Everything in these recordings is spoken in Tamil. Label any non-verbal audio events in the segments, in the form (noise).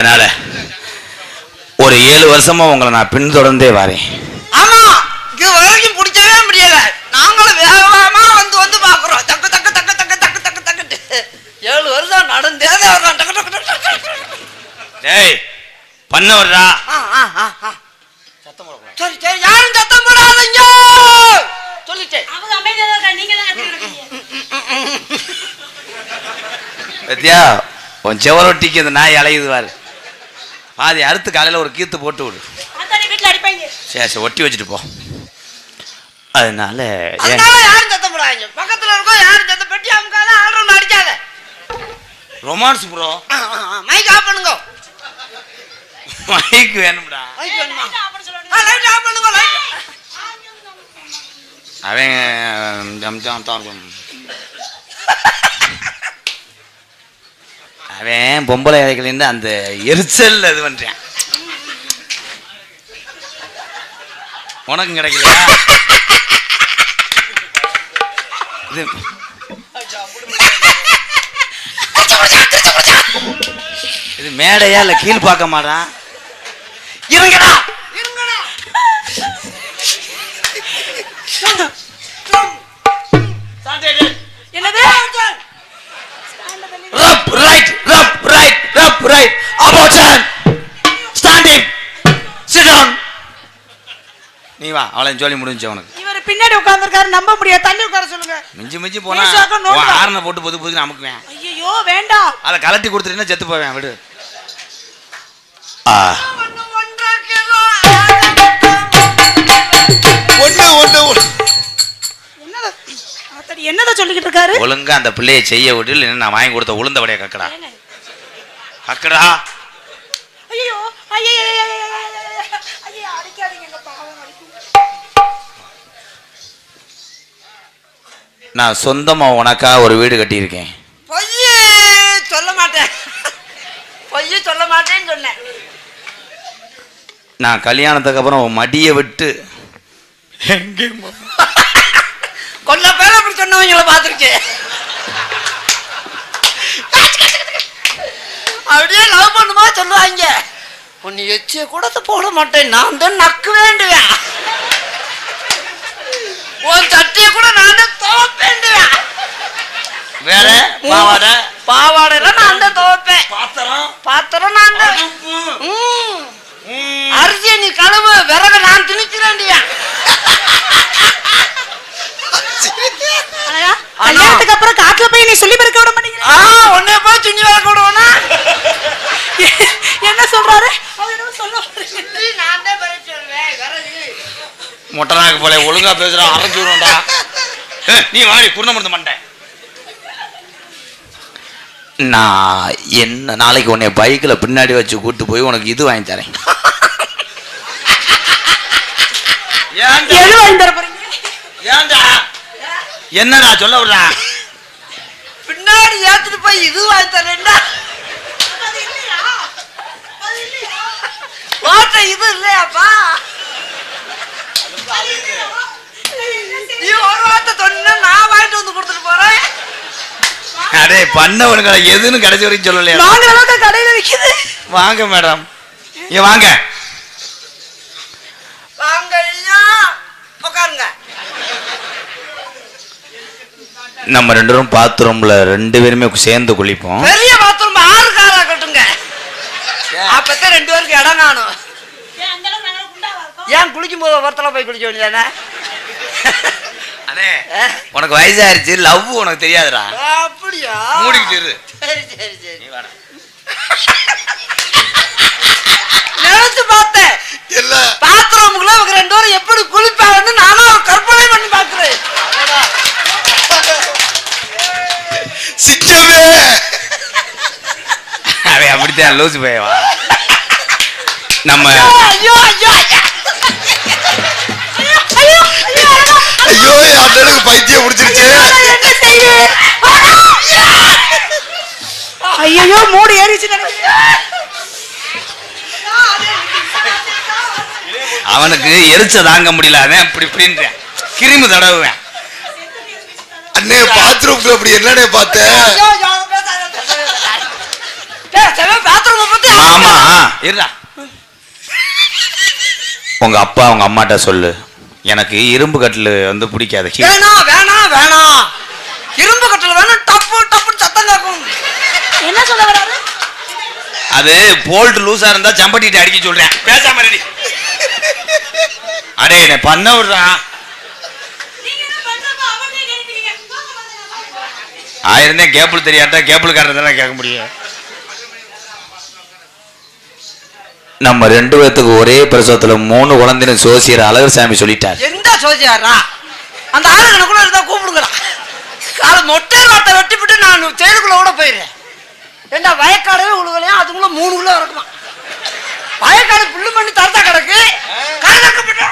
அதனால ஒரு ஏழு வருஷமா உங்களை நான் பின்தொடர்ந்தே வரேன். ஆமா இது வரைக்கும் பிடிக்கவே முடியல. நாங்களும் வேகமா வந்து வந்து பாக்குறோம் தக்கு தக்கு தக்கு தக்கு தக்கு தக்கு தக்குட்டு ஏழு வருஷம் நடந்தே வர்றோம் டக்கு டக்கு டக்கு. டேய் பண்ண வர்றா ஆ, ஆ, ஆ, ஆ. சரி சரி யாரும் சத்தம் போடாதீங்க. சொல்லிட்டேன். அவங்க அமைதியா தான் இருக்கா, நீங்க தான் கத்திட்டு இருக்கீங்க. (laughs) பத்தியா உன் செவரொட்டிக்கு அந்த நாய் அலையுது பாரு. பாதி அறுத்து காலையில் ஒரு கீத்து போட்டு விடு. சரி சரி ஒட்டி வச்சுட்டு போ. அதனால ஏன் அதனால யாரும் சத்தம் போடாதீங்க. பக்கத்துல இருக்கோம் யாரும் சத்தம் பெட்டி அமுக்காத ஆடுறோம் அடிக்காத. Romance bro. மைக் ஆஃப் பண்ணுங்க. மைக் வேணும்டா. மைக் வேணுமா? லைட் ஆஃப் பண்ணுங்க லைட் அவன் ஜம் ஜம் தார்கும். அவன் பொம்பளை இறைகளின்னு அந்த எரிச்சல் அது பண்ணுறேன் உனக்கும் கிடைக்கலையா? இது இது மேடையா இல்ல கீழ் பார்க்க மாட்டான் இருங்கடா! Right, rub, right. Abortion. Standing. Sit down. நீ வா அவளை ஜோலி முடிஞ்சு உனக்கு. இவர் பின்னாடி உட்கார்ந்திருக்காரு நம்ப முடியாது. தள்ளி உட்கார சொல்லுங்க. மிஞ்சி மிஞ்சி போனா ஆரனை போட்டு பொது பொதுக்கு அமுக்குவேன். ஐயோ வேண்டாம். அதை கலட்டி கொடுத்துட்டீங்கன்னா செத்து போவேன் விடு. ஆ. ஒண்ணு ஒன்றாக்கிறோம் ஒண்ணு ஒண்ணு. ஒண்ணு. என்னத? அத்தாடி என்னத சொல்லிக்கிட்டு இருக்காரு? ஒழுங்கா அந்த பிள்ளையை செய்ய விட்டு நான் வாங்கி கொடுத்த உளுந்த வடையை கக்கடா. கக்கடா ஐயோ எங்க. நான் சொந்தமா உனக்கா ஒரு வீடு கட்டியிருக்கேன். பொய்யே சொல்ல மாட்டேன். பொய்யே சொல்ல மாட்டேன்னு சொன்னேன். நான் கல்யாணத்துக்கு அப்புறம் மடியை விட்டு கொல்ல பேர் அப்படி சொன்னவங்கள பார்த்துருக்கேன். அப்படியே லவ் பண்ணுமா சொல்லுவாங்க. உன்னை எச்சிய கூட போட மாட்டேன் நான் தான் நக்கு வேண்டுவேன். உன் சட்டியை கூட நான் தான் துவப்பேண்டுவேன். வேற? பாவாடை? பாவாடையில நான் தான் துவப்பேன். பாத்திரம்? பாத்திரம் நான் தான். அரிசியை நீ கழுவு விறகு நான் திணிக்கிறேன்டியா கல்யாணத்துக்கு அப்புறம் காட்டுல போய் நீ சொல்லி பெருக்க விட மாட்டேங்கிற ஆ உன்னை போய் துணி வேலை கொடுவேனா என்ன சொல்றாரு அவர் என்னமோ சொல்ல வர்றாரு. நான் தான் பதில் சொல்வேன் விறகு மொட்டனாக்கு போல ஒழுங்கா பேசுறான் அரைஞ்சு விடும்டா ஏய், நீ வாடி குருணமருந்து மண்டை. நான் என்ன நாளைக்கு உன்னை பைக்கில் பின்னாடி வச்சு கூட்டு போய் உனக்கு இது வாங்கி தரேன். என்னடா சொல்ல விடுறா? பின்னாடி ஏத்துட்டு போய் இது வாங்கி தரேன்டா. அது இல்லையா? அது இல்லையா? ஓட்ட இது இல்லையாப்பா? நீ ஒரு வார்த்தை சொன்னா நான் வாங்கிட்டு வந்து கொடுத்துட்டு போறேன். அடே எதுன்னு கடைசி வரைக்கும் சொல்லலையா? வாங்குற அளவுக்கு கடையில விக்குது. வாங்க மேடம். இங்க வாங்க. வாங்க உட்காருங்க நம்ம ரெண்டு பேரும் பாத்ரூம்ல ரெண்டு பேருமே சேர்ந்து குளிப்போம். பெரிய பாத்ரூம் ஆறு காரா கட்டுங்க. அப்பதான் ரெண்டு பேருக்கு இடம் காணும் ஏன் அந்த அளவுக்கு நாங்க குண்டாவா இருக்கோம் ஏன் குளிக்கும் போது ஒருத்தல போய் குளிக்க வேண்டியதானே? அண்ணே உனக்கு வயசாயிருச்சு லவ் உனக்கு தெரியாதுடா. அப்படியா? மூடிக்கிட்டு சரி சரி சரி. நினைச்சு பார்த்தேன். இல்ல பாத்ரூமுக்குள்ள இவங்க ரெண்டு பேரும் எப்படி குளிப்பாங்கன்னு நானும் கற்பனை பண்ணி பார்க்கிறேன். சிங்கமே அவன் அப்படித்தான் லூசு போயவா நம்ம ஐயோ ஐயோ. ஐயோ அண்ணனுக்கு பைத்தியம் செய்ய ஐயோ மூடு ஏறிச்சு அவனுக்கு எரிச்ச தாங்க முடியல அவன் இப்படி இப்படின்றேன் கிருமி தடவுவேன். அண்ணே பாத்ரூம்ல அப்படி என்னன்னே பார்த்தேன் மாமா இருடா. உங்க அப்பா உங்க அம்மாட்ட சொல்லு. எனக்கு இரும்பு கட்டில் வந்து பிடிக்காது. வேணாம் வேணாம் வேணாம் இரும்பு கட்டில் வேணும் டப்பு டப்புன்னு சத்தம் கேட்கும் என்ன சொல்ல வராரு? அது போல்ட் லூசா இருந்தா சம்பட்டிட்டு அடிக்க சொல்றேன். பேசாம ரெடி. அடே என்ன பண்ண விடுறா. ஆயிருந்தே கேபிள் தெரியாட்டா கேபிள் காரதான் கேட்க முடியும். நம்ம ரெண்டு பேத்துக்கு ஒரே பிரசவத்துல மூணு குழந்தைன்னு சோசியர் அழகர் சாமி சொல்லிட்டார். எந்த சோசியாரா அந்த ஆளுங்களை கூட இருந்தா கூப்பிடுங்கடா. காலை மொட்டை வாட்டை வெட்டிவிட்டு நான் தேடுக்குள்ள கூட போயிடுறேன். ஏண்டா வயக்காடவே உழுகலையா? அதுக்குள்ள மூணு குள்ள இருக்குமா வயக்காடு புல்லு பண்ணி தரத்தா கிடக்கு? கணக்கப்பட்டு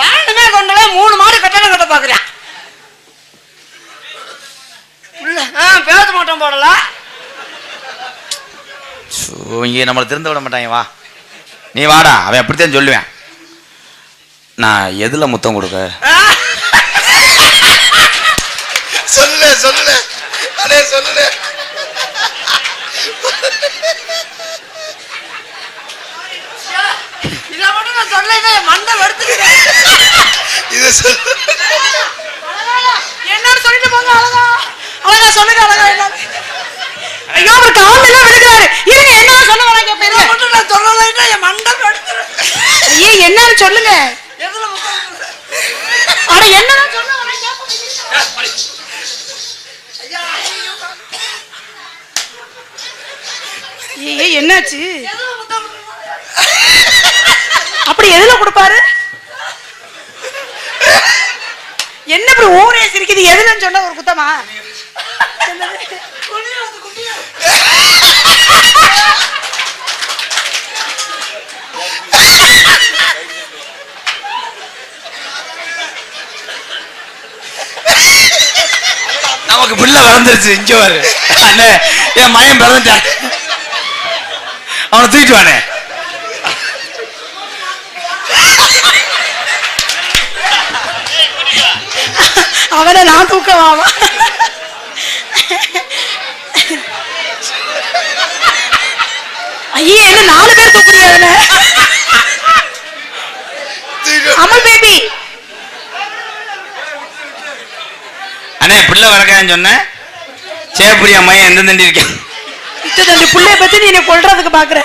வேணுமே கொண்டவே மூணு மாடு கட்டணம் கட்ட பாக்குறேன். பேச மாட்டோம் போடலாம் இங்க நம்மளை திருந்த விட மாட்டாங்க வா. நீ வாடா அவன் அப்படித்தான் சொல்லுவேன். நான் எதுல முத்தம் கொடுக்க? இதை இது சொல்ல. என்னன்னு சொல்லிட்டு போங்க அழகா. அழகா சொல்லுங்க அழகா என்ன ஐயோ அவர் எல்லாம் விழுகிறாரு. இருங்க என்ன சொல்ல வராங்க பேரு நான் சொல்லலைன்னா என் மண்டை வெடுத்துறேன் ஐயே என்னன்னு சொல்லுங்க. அட என்னதான் சொல்ல வராங்க என்னாச்சு? அப்படி எதுல கொடுப்பாரு? என்ன இப்படி ஊரே சிரிக்குது? எதுலன்னு சொன்ன ஒரு குத்தமா? நமக்கு பிள்ளை வளர்ந்துருச்சு இங்க பாரு. அண்ணே என் மயன் பிறந்துட்டான் அவனை தூக்கிட்டு வானே அவனை நான் தூக்கவாமா ஐயே என்ன நாலு பேர் தூக்குறீங்க அவனை? அமல் பேபி அண்ணே பிள்ளை வளர்க்கான்னு சொன்னேன். சேப்பரியா மையன் எந்த தண்டி இருக்கேன் இத்த தண்டி புள்ளைய பத்தி நீ என்னை கொல்றதுக்கு பாக்குற.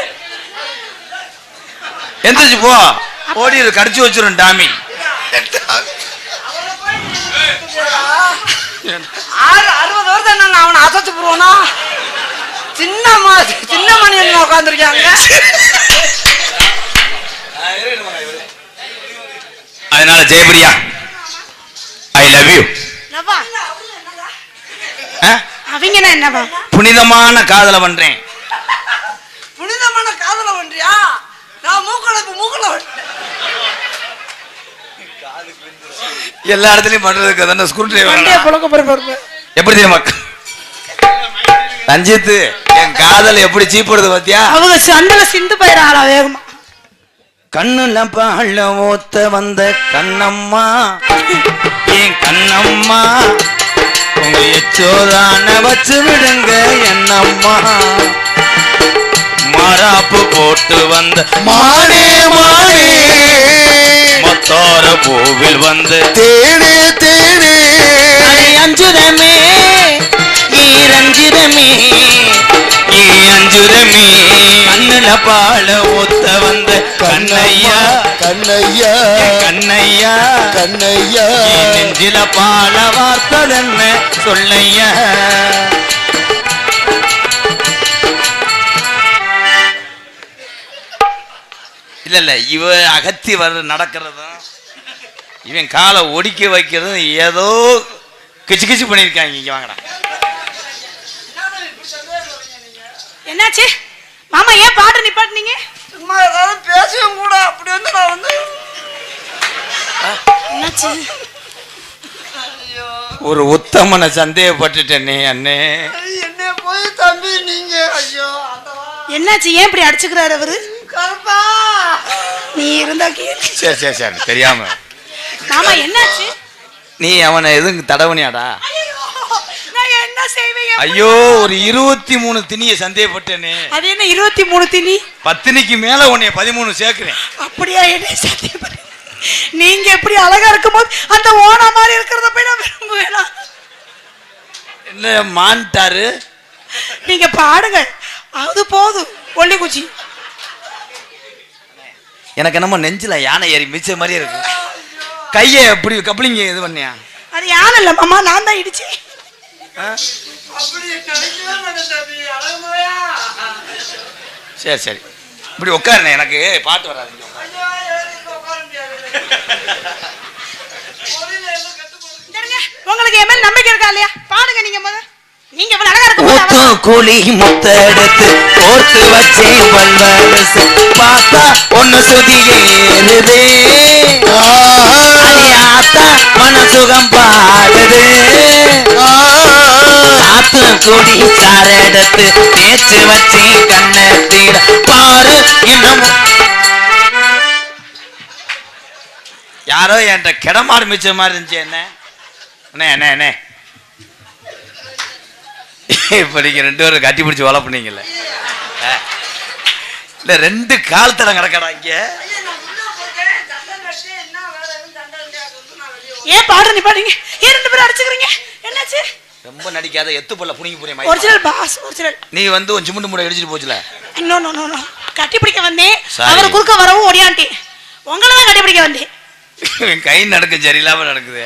எந்திரிச்சு போ. ஓடி கடிச்சு வச்சிரும் டாமி. அறுபது வருஷம் நான் அவனை அசத்து போடுவானா? சின்ன மா சின்ன மணியன் உட்காந்துருக்காங்க அதனால ஜெயபிரியா ஐ லவ் யூ அவங்க என்னவா? புனிதமான காதலை பண்றேன். புனிதமான காதல பண்றியா? நான் மூக்கல மூக்கல எல்லா இடத்துலயும் பண்றதுக்கு தானே ஸ்க்ரூ வண்டியை டிரைவர் புழக்க எப்படி தெரியுமா? ரஞ்சித் என் காதல் எப்படி சீப்படுது பாத்தியா? அவங்க சண்டல சிந்து போயிடறாளா வேகமா. கண்ணுல பாழ ஓத்த வந்த கண்ணம்மா. என் கண்ணம்மா? உங்க எச்சோதான வச்சு விடுங்க என்னம்மா. மாறாப்பு போட்டு வந்த மானே மானே. மொத்தார பூவில் வந்து தேனே தேனே அடி அஞ்சுதமே ஈ ரஞ்சிதமே ஈ அஞ்சுதமே. கண்ணுல பாழ ஊத்த வந்த கண்ணையா கண்ணையா கண்ணையா கண்ணையா நெஞ்சில பால வார்த்ததென்ன சொல்லையா? இல்ல இல்ல இவ அகத்தி வர நடக்கிறதும் இவன் காலை ஒடிக்க வைக்கிறதும் ஏதோ கிச்சு கிச்சு பண்ணியிருக்காங்க. இங்க வாங்கடா. என்னாச்சு? மாமா ஏன் பாட்டு நிப்பாட்டுனீங்க? சும்மா ஏதாவது அப்படி வந்து நான் வந்து என்னாச்சு ஒரு உத்தமனை சந்தேகப்பட்டுட்டேனே அண்ணே என்ன போய் தம்பி நீங்க ஐயோ. என்னாச்சு ஏன் இப்படி அடிச்சுக்கிறாரு அவரு கருப்பா நீ இருந்தா கேளு சரி சரி சரி தெரியாம மாமா என்னாச்சு நீ அவனை எதுவும் தடவனியாடா நான் என்ன செய்வீங்க ஐயோ ஒரு இருபத்தி மூணு திணிய சந்தேகப்பட்டேனே அது என்ன இருபத்தி மூணு திணி பத்தினிக்கு மேல உன்னைய பதிமூணு சேர்க்கிறேன். அப்படியா என்ன சத்தியம் நீங்க எப்படி அழகா இருக்கும்போது அந்த ஓனா மாதிரி இருக்கிறத போய் நான் விரும்புவேனா? என்ன மான்ட்டாரு? நீங்க பாடுங்க. அது போதும். ஒல்லி குச்சி. எனக்கு என்னமோ நெஞ்சில யானை ஏறி மிச்ச மாதிரியே இருக்கு. கையை எப்படி கப்ளிங்க இது பண்ணியா? அது யானை இல்ல மாமா நான் தான் இடிச்சேன்? அப்படி நினைக்கவே மாட்டேன் சரி சரி. இப்படி உட்காருண்ணே எனக்கு பாட்டு வராது உங்களுக்கு என் மேல நம்பிக்கை இருக்கா இல்லையா? பாடுங்க நீங்க முத நீங்க இவ்வளவு அழகா இருக்கும் முத்து குழி முத்தெடுத்து கோர்த்து வச்சேன் பல்வரசு பார்த்தா ஒன்னு சுதி ஏறுதே. ஆத்தா மனசுகம் பாடுது. கொடி சாரெடுத்து தேய்ச்சு வச்சு கண்ணத்தீர பாரு இன்னும் யாரோ என்கிட்ட கிடமாடு மிச்ச மாதிரி இருந்துச்சு என்ன? அண்ணே அண்ணே அண்ணே. இப்போ நீங்க ரெண்டு பேரும் கட்டி பிடிச்சி வளர்ப்புனீங்கல்ல இல்ல ரெண்டு கால் தடம் கிடக்கடா இங்க. ஏன் பாடுற நீ பாடுங்க ஏன் ரெண்டு பேரும் அடிச்சுக்கிறீங்க? என்னாச்சு? ரொம்ப நடிக்காத எத்து பல்ல புனிங்கி புரிய ஒரிஜினல் பாஸ் ஒரிஜினல் நீ வந்து உன் சிமுண்டு மூட இடிச்சிட்டு போச்சுல? நோ நோ நோ நோ கட்டி பிடிக்க வந்தேன். அவர் குறுக்க வரவும் ஓடியான்ட்டேன். உங்களை தான் கட்டி பிடிக்க வந்தேன். கை நடக்கும் சரியில்லாம நடக்குது.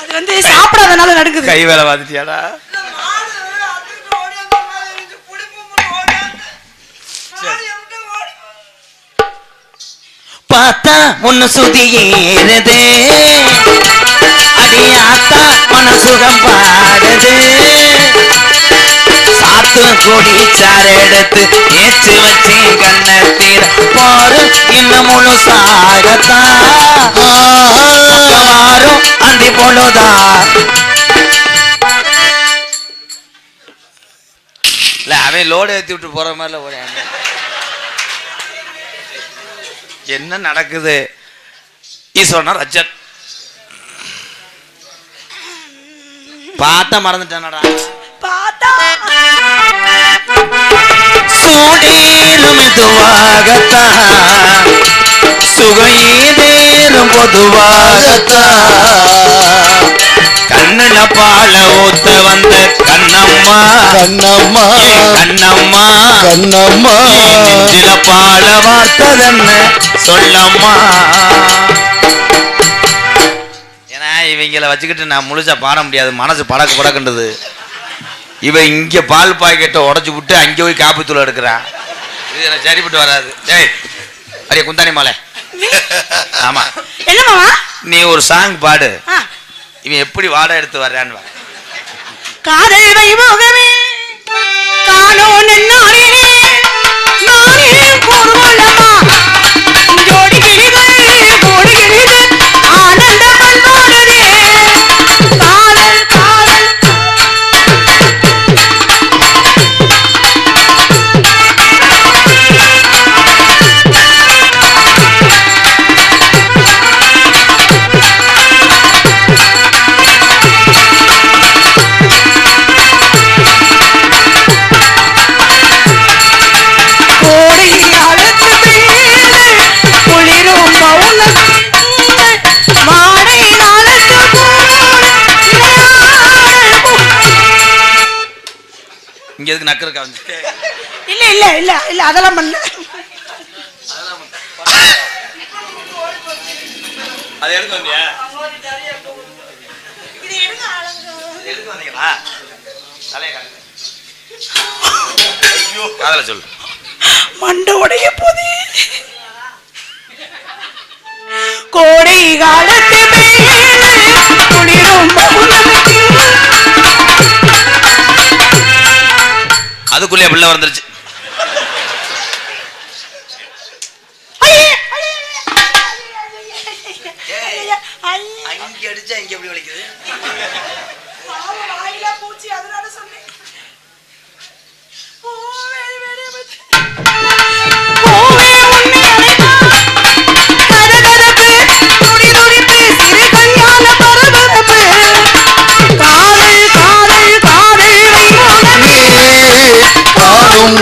அது வந்து சாப்பிடாதனால நடக்குது. கை வேலை பார்த்துட்டியாடா? மாதிரி பார்த்தா ஒன்னு சுதி ஏறுதே. அடியாத்தா மனசுகம் பாடுது. சாத்து கொடி சாரெடுத்து ஏச்சு வச்சு கண்ணத்தீர. போரு இன்னும் முழு வாரும் அந்தி பொழுதா இல்ல அவன் லோடு ஏத்தி விட்டு போற மாதிரில ஒரு என்ன நடக்குது? ஈஸ்வரனா ரஜன். பார்த்தா மறந்துட்டானடா. பார்த்தா? சூடேறும் மெதுவாகத்தான் சுகையேதேறும் பொதுவாகத்தான். கண்ணுல பால ஊத்த வந்த கண்ணம்மா. கண்ணம்மா. கண்ணம்மா. கண்ணம்மா. நெஞ்சில பால வார்த்ததென்ன சொல்லம்மா. இவங்கள வச்சுக்கிட்டு நான் முழுசா பாட முடியாது. மனசு படக்கு படக்குன்றது. இவன் இங்க பால் பாக்கெட்டை உடைச்சு விட்டு அங்க போய் காப்பி தூள் எடுக்கிறான் இது எனக்கு சரிப்பட்டு வராது. டேய் அரிய குந்தாணி மாலை. ஆமா. என்ன நீ ஒரு சாங் பாடு. இவன் எப்படி வாடகை எடுத்து வர்றான்னு. காதல் வைபோகமே காணோன் எதுக்கு நக்கருக்கா வந்து? இல்ல இல்ல இல்ல இல்ல அதெல்லாம் பண்ணல. அது எடுத்து வந்தியா? எடுத்து வந்தீங்களா? தலைய காதல சொல்லு. மண்டை உடைய போதே. கோடை காலத்து அதுக்குள்ளே பிள்ளை வந்துருச்சு.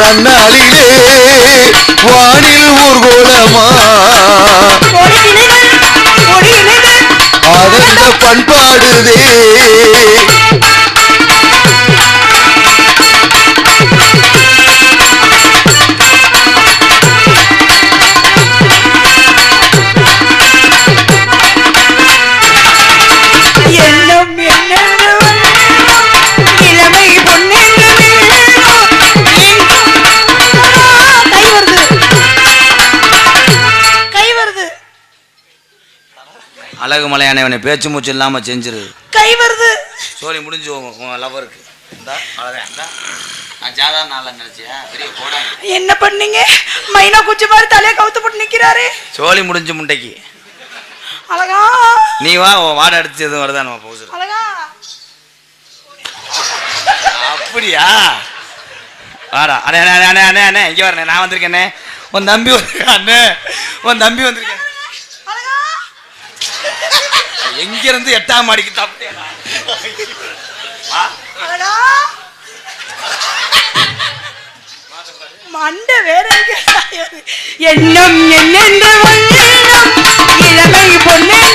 நன்னாளிலே வானில் ஊர்கோலமா? ஆனந்த பண்பாடுதே? அழகு மலையான இவனை பேச்சு மூச்சு இல்லாம செஞ்சிரு. கை வருது. சோழி முடிஞ்சு உன் லவருக்கு என்ன பண்ணீங்க? மைனா குச்சி மாதிரி தலையை கவுத்து போட்டு நிக்கிறாரு. சோழி முடிஞ்சு முண்டைக்கு அழகா. நீ வா வாடை அடிச்சு எதுவும் வருதா நம்ம போசுறோம் அழகா. அப்படியா? வாடா அண்ணே அண்ணே அண்ணே அண்ணே இங்கே வரண்ணே நான் வந்திருக்கேனே உன் தம்பி வந்திருக்கான் அண்ணே. உன் தம்பி வந்திருக்கேன். எங்க இருந்து எட்டாம் மாடிக்கு தப்பிட்டேனா அழகா மண்டை வேற. எண்ணம் என்னென்று இளமை பொன்னென்று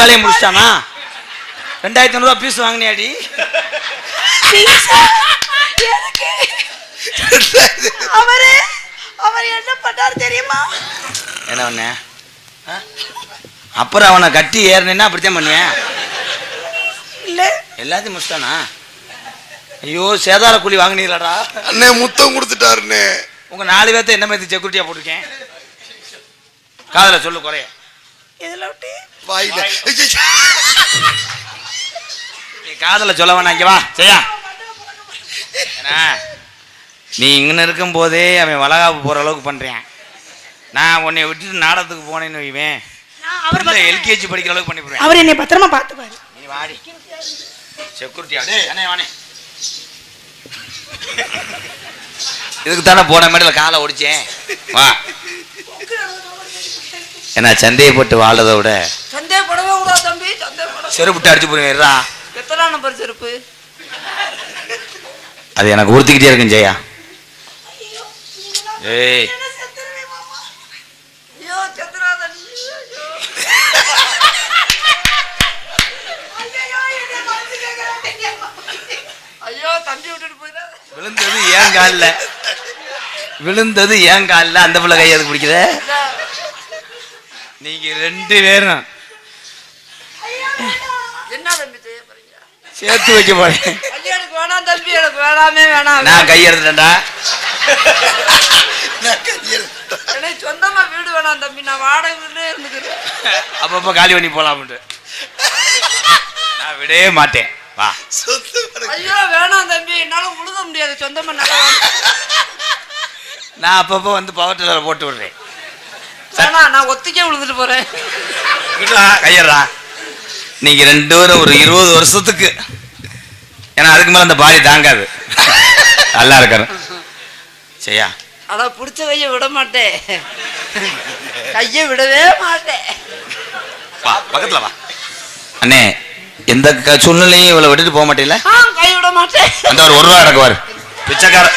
வேலையும் முடிச்சிட்டானா? ரெண்டாயிரத்தி ஐநூறுவா பீஸ் வாங்கினியாடி? அவரு அவர் என்ன பண்ணாரு தெரியுமா? என்ன பண்ண? ஆ? அப்புறம் அவனை கட்டி ஏறினா அப்படித்தான் பண்ணுவேன் இல்ல. எல்லாத்தையும் முடிச்சிட்டானா? ஐயோ சேதார கூலி வாங்கினீங்களாடா அண்ணே முத்தம் கொடுத்துட்டாருண்ணே. உங்க நாலு பேர்த்த என்ன மாதிரி செக்யூரிட்டியா போட்டிருக்கேன்? காதல சொல்லு குறைய. இதுல விட்டு வாயில. நீ காதல சொல்ல வேணாம் இங்க வா. நீ இங்கே இருக்கும் போதே அவன் வளகாப்பு போற அளவுக்கு பண்றேன். நான் உன்னை விட்டுட்டு நாடகத்துக்கு போனேன்னு வைவேன். நான் அவர் எல்கேஜி படிக்கிற அளவுக்கு பண்ணி போடுவேன் அவர் என்னை பத்திரமா பார்த்துப்பாரு. நீ வாடி. செக்யூரிட்டியா டேய் அண்ணே வாணே. இதுக்கு தானே போன மேடையில் காலை ஒடிச்சேன். வா. ஏன்னா சந்தையை போட்டு வாழ்றதை விட சந்தேகப்படவே கூடாது தம்பி சந்தேகப்பட செருப்புட்டு அடிச்சு எத்தனை நம்பர் செருப்பு? அது எனக்கு உறுத்திக்கிட்டே இருக்கும் ஜெயா. ஏய். விழுந்தது ஏன் காலில்? விழுந்தது ஏன் காலில்? அந்த பிள்ளை கையை பிடிக்குத? நீங்க ரெண்டு பேரும். என்ன தம்பி செய்ய போறீங்க? சேர்த்து வைக்க போறேன். ஐயோ எனக்கு வேணாம் தம்பி எனக்கு வேணாமே வேணாம். நான் கை எடுத்துட்டேன்டா எனக்கு சொந்தமா வீடு வேணாம் தம்பி நான் வாடகை வீடு இருந்துக்கிறேன். அப்பப்போ காலி பண்ணி போலாம்ட்டு நான் விடவே மாட்டேன். வா. ஐயோ வேணாம் தம்பி என்னால முழுக முடியாது. சொந்தமா நல்லா நான் அப்பப்போ வந்து பவர் டில்லரை போட்டு விடுறேன். வேணாம் நான் ஒத்திக்கே விழுந்துட்டு போறேன். கையறா நீங்க ரெண்டு பேரும் ஒரு இருபது வருஷத்துக்கு. ஏன்னா அதுக்கு மேல அந்த பாடி தாங்காது. நல்லா இருக்காரு சரியா? அட பிடிச்ச கைய விட மாட்டேன். கைய விடவே மாட்டேன். வா பக்கத்துல வா. அண்ணே எந்த சூழ்நிலையும் இவளை விட்டுட்டு போக மாட்டேல கை விட மாட்டேன். அந்த ஒரு ரூபா எனக்கு பாரு. பிச்சைக்கார